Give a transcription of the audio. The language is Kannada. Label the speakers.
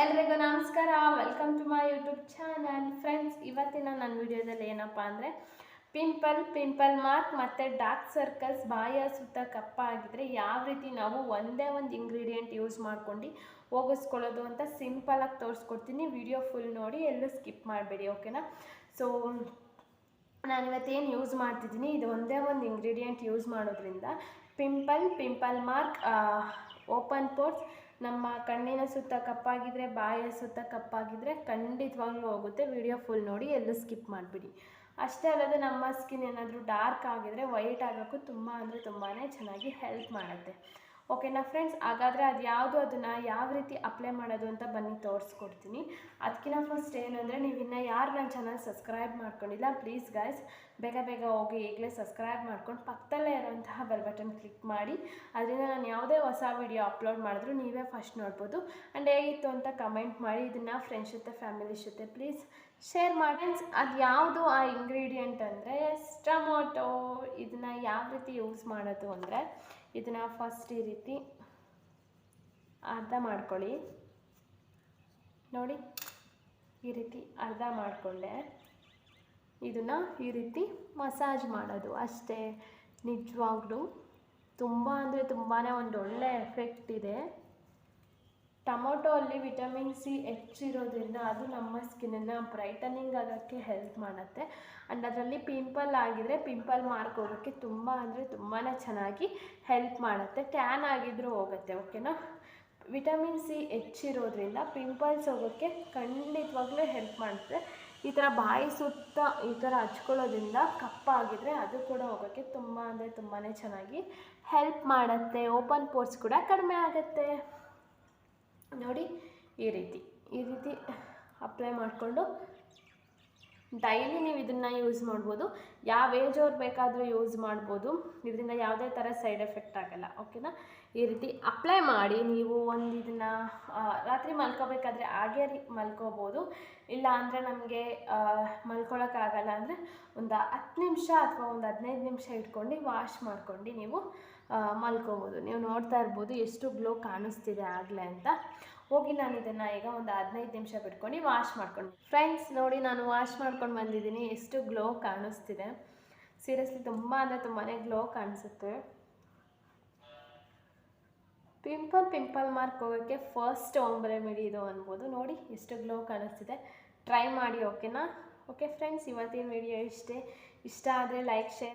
Speaker 1: ಎಲ್ರಿಗೂ ನಮಸ್ಕಾರ. Welcome to my YouTube channel friends ಇವತ್ತಿನ ನನ್ನ ವಿಡಿಯೋದಲ್ಲಿ ಏನಪ್ಪ ಅಂದರೆ ಪಿಂಪಲ್ ಪಿಂಪಲ್ ಮಾರ್ಕ್ ಮತ್ತು ಡಾರ್ಕ್ ಸರ್ಕಲ್ಸ್ ಬಾಯ ಸುತ್ತ ಕಪ್ಪಾಗಿದ್ದರೆ ಯಾವ ರೀತಿ ನಾವು ಒಂದೇ ಒಂದು ಇಂಗ್ರೀಡಿಯೆಂಟ್ ಯೂಸ್ ಮಾಡ್ಕೊಂಡು ಹೋಗಿಸ್ಕೊಳ್ಳೋದು ಅಂತ ಸಿಂಪಲಾಗಿ ತೋರಿಸ್ಕೊಡ್ತೀನಿ. ವಿಡಿಯೋ ಫುಲ್ ನೋಡಿ ಎಲ್ಲೂ ಸ್ಕಿಪ್ ಮಾಡಬೇಡಿ ಓಕೆನಾ ಸೊ ನಾನು ಇವತ್ತೇನು ಯೂಸ್ ಮಾಡ್ತಿದ್ದೀನಿ, ಇದು ಒಂದೇ ಒಂದು ಇಂಗ್ರೀಡಿಯೆಂಟ್ ಯೂಸ್ ಮಾಡೋದ್ರಿಂದ pimple pimple mark open pores ನಮ್ಮ ಕಣ್ಣಿನ ಸುತ್ತ ಕಪ್ಪಾಗಿದ್ರೆ, ಬಾಯಿಯ ಸುತ್ತ ಕಪ್ಪಾಗಿದ್ರೆ ಖಂಡಿತವಾಗ್ಲೂ ಹೋಗುತ್ತೆ. ವಿಡಿಯೋ ಫುಲ್ ನೋಡಿ ಎಲ್ಲೂ ಸ್ಕಿಪ್ ಮಾಡಿಬಿಡಿ. ಅಷ್ಟೇ ಅಲ್ಲದೆ ನಮ್ಮ ಸ್ಕಿನ್ ಏನಾದರೂ ಡಾರ್ಕ್ ಆಗಿದ್ರೆ ವೈಟ್ ಆಗೋಕ್ಕೂ ತುಂಬ ಅಂದರೆ ತುಂಬಾ ಚೆನ್ನಾಗಿ ಹೆಲ್ಪ್ ಮಾಡುತ್ತೆ. ಓಕೆನಾ ಫ್ರೆಂಡ್ಸ್ ಹಾಗಾದರೆ ಅದು ಯಾವುದು ಅದನ್ನು ಯಾವ ರೀತಿ ಅಪ್ಲೈ ಮಾಡೋದು ಅಂತ ಬನ್ನಿ ತೋರಿಸ್ಕೊಡ್ತೀನಿ. ಅದಕ್ಕಿಂತ ಫಸ್ಟ್ ಏನು ಅಂದರೆ ನೀವು ಇನ್ನು ಯಾರು ನನ್ನ ಚಾನಲ್ ಸಬ್ಸ್ಕ್ರೈಬ್ ಮಾಡ್ಕೊಂಡಿಲ್ಲ ಪ್ಲೀಸ್ ಗೈಸ್ ಬೇಗ ಬೇಗ ಹೋಗಿ ಈಗಲೇ ಸಬ್ಸ್ಕ್ರೈಬ್ ಮಾಡ್ಕೊಂಡು ಪಕ್ಕದಲ್ಲೇ ಇರುವಂತಹ ಬೆಲ್ ಬಟನ್ ಕ್ಲಿಕ್ ಮಾಡಿ. ಅದರಿಂದ ನಾನು ಯಾವುದೇ ಹೊಸ ವಿಡಿಯೋ ಅಪ್ಲೋಡ್ ಮಾಡಿದ್ರು ನೀವೇ ಫಸ್ಟ್ ನೋಡ್ಬೋದು. ಆ್ಯಂಡ್ ಹೇಗಿತ್ತು ಅಂತ ಕಮೆಂಟ್ ಮಾಡಿ, ಇದನ್ನು ಫ್ರೆಂಡ್ಸ್ ಜೊತೆ ಫ್ಯಾಮಿಲಿ ಜೊತೆ ಪ್ಲೀಸ್ ಶೇರ್ ಮಾಡಿ. ಅದು ಯಾವುದು ಆ ಇಂಗ್ರೀಡಿಯೆಂಟ್ ಅಂದರೆ ಟೊಮೊಟೊ ಇದನ್ನು ಯಾವ ರೀತಿ ಯೂಸ್ ಮಾಡೋದು ಅಂದರೆ ಇದನ್ನು ಫಸ್ಟ್ ಈ ರೀತಿ ಅರ್ಧ ಮಾಡ್ಕೊಳ್ಳಿ. ನೋಡಿ, ಈ ರೀತಿ ಅರ್ಧ ಮಾಡಿಕೊಂಡೆ. ಇದನ್ನು ಈ ರೀತಿ ಮಸಾಜ್ ಮಾಡೋದು ಅಷ್ಟೇ. ನಿಜವಾಗ್ಲೂ ತುಂಬ ಅಂದರೆ ತುಂಬಾ ಒಂದು ಒಳ್ಳೆ ಎಫೆಕ್ಟ್ ಇದೆ. ಟೊಮೊಟೊ ಅಲ್ಲಿ ವಿಟಮಿನ್ ಸಿ ಹೆಚ್ಚಿರೋದ್ರಿಂದ ಅದು ನಮ್ಮ ಸ್ಕಿನ್ನನ್ನು ಬ್ರೈಟನಿಂಗ್ ಆಗೋಕ್ಕೆ ಹೆಲ್ಪ್ ಮಾಡುತ್ತೆ. ಆ್ಯಂಡ್ ಅದರಲ್ಲಿ ಪಿಂಪಲ್ ಆಗಿದ್ರೆ ಪಿಂಪಲ್ ಮಾರ್ಕ್ ಹೋಗೋಕ್ಕೆ ತುಂಬ ಅಂದರೆ ತುಂಬಾ ಚೆನ್ನಾಗಿ ಹೆಲ್ಪ್ ಮಾಡುತ್ತೆ. ಟ್ಯಾನ್ ಆಗಿದ್ರೂ ಹೋಗುತ್ತೆ, ಓಕೆನಾ? ವಿಟಮಿನ್ ಸಿ ಹೆಚ್ಚಿರೋದ್ರಿಂದ ಪಿಂಪಲ್ಸ್ ಹೋಗೋಕ್ಕೆ ಖಂಡಿತವಾಗ್ಲೂ ಹೆಲ್ಪ್ ಮಾಡುತ್ತೆ. ಈ ಥರ ಬಾಯಿ ಸುತ್ತ ಈ ಥರ ಹಚ್ಕೊಳ್ಳೋದ್ರಿಂದ ಕಪ್ಪಾಗಿದ್ರೆ ಅದು ಕೂಡ ಹೋಗೋಕ್ಕೆ ತುಂಬ ಅಂದರೆ ತುಂಬಾ ಚೆನ್ನಾಗಿ ಹೆಲ್ಪ್ ಮಾಡುತ್ತೆ. ಓಪನ್ ಪೋರ್ಸ್ ಕೂಡ ಕಡಿಮೆ ಆಗುತ್ತೆ. ನೋಡಿ ಈ ರೀತಿ ಈ ರೀತಿ ಅಪ್ಲೈ ಮಾಡಿಕೊಂಡು ಡೈಲಿ ನೀವು ಇದನ್ನು ಯೂಸ್ ಮಾಡ್ಬೋದು. ಯಾವ ಏಜ್ ಅವ್ರು ಬೇಕಾದರೂ ಯೂಸ್ ಮಾಡ್ಬೋದು. ಇದರಿಂದ ಯಾವುದೇ ಥರ ಸೈಡ್ ಎಫೆಕ್ಟ್ ಆಗಲ್ಲ ಓಕೆನಾ ಈ ರೀತಿ ಅಪ್ಲೈ ಮಾಡಿ ನೀವು ಒಂದು ಇದನ್ನು ರಾತ್ರಿ ಮಲ್ಕೋಬೇಕಾದ್ರೆ ಹಾಗೇ ಮಲ್ಕೋಬೋದು. ಇಲ್ಲ ಅಂದರೆ ನಮಗೆ ಮಲ್ಕೊಳ್ಳೋಕ್ಕಾಗಲ್ಲ ಅಂದರೆ ಒಂದು ಹತ್ತು ನಿಮಿಷ ಅಥವಾ ಒಂದು ಹದಿನೈದು ನಿಮಿಷ ಇಟ್ಕೊಂಡು ವಾಶ್ ಮಾಡ್ಕೊಂಡು ನೀವು ಮಲ್ಕೋಬೋದು. ನೀವು ನೋಡ್ತಾ ಇರ್ಬೋದು ಎಷ್ಟು ಗ್ಲೋ ಕಾಣಿಸ್ತಿದೆ ಆಗಲೇ ಅಂತ. ಹೋಗಿ ನಾನು ಇದನ್ನು ಈಗ ಒಂದು ಹದಿನೈದು ನಿಮಿಷ ಬಿಟ್ಕೊಂಡು ವಾಶ್ ಮಾಡ್ಕೊಂಡು ಫ್ರೆಂಡ್ಸ್ ನೋಡಿ ನಾನು ವಾಶ್ ಮಾಡ್ಕೊಂಡು ಬಂದಿದ್ದೀನಿ. ಎಷ್ಟು ಗ್ಲೋ ಕಾಣಿಸ್ತಿದೆ. ಸೀರಿಯಸ್ಲಿ ತುಂಬ ಅಂದರೆ ತುಂಬಾ ಗ್ಲೋ ಕಾಣಿಸುತ್ತೆ. ಪಿಂಪಲ್ ಪಿಂಪಲ್ ಮಾರ್ಕ್ ಹೋಗೋಕ್ಕೆ ಫಸ್ಟ್ ಓಮ್ ರೆಮಿಡಿ ಇದು ಅನ್ಬೋದು. ನೋಡಿ ಎಷ್ಟು ಗ್ಲೋ ಕಾಣಿಸ್ತಿದೆ. ಟ್ರೈ ಮಾಡಿ ಓಕೆನಾ ಓಕೆ ಫ್ರೆಂಡ್ಸ್ ಇವತ್ತಿನ ವಿಡಿಯೋ ಇಷ್ಟೇ. ಇಷ್ಟ ಆದರೆ ಲೈಕ್ ಶೇರ್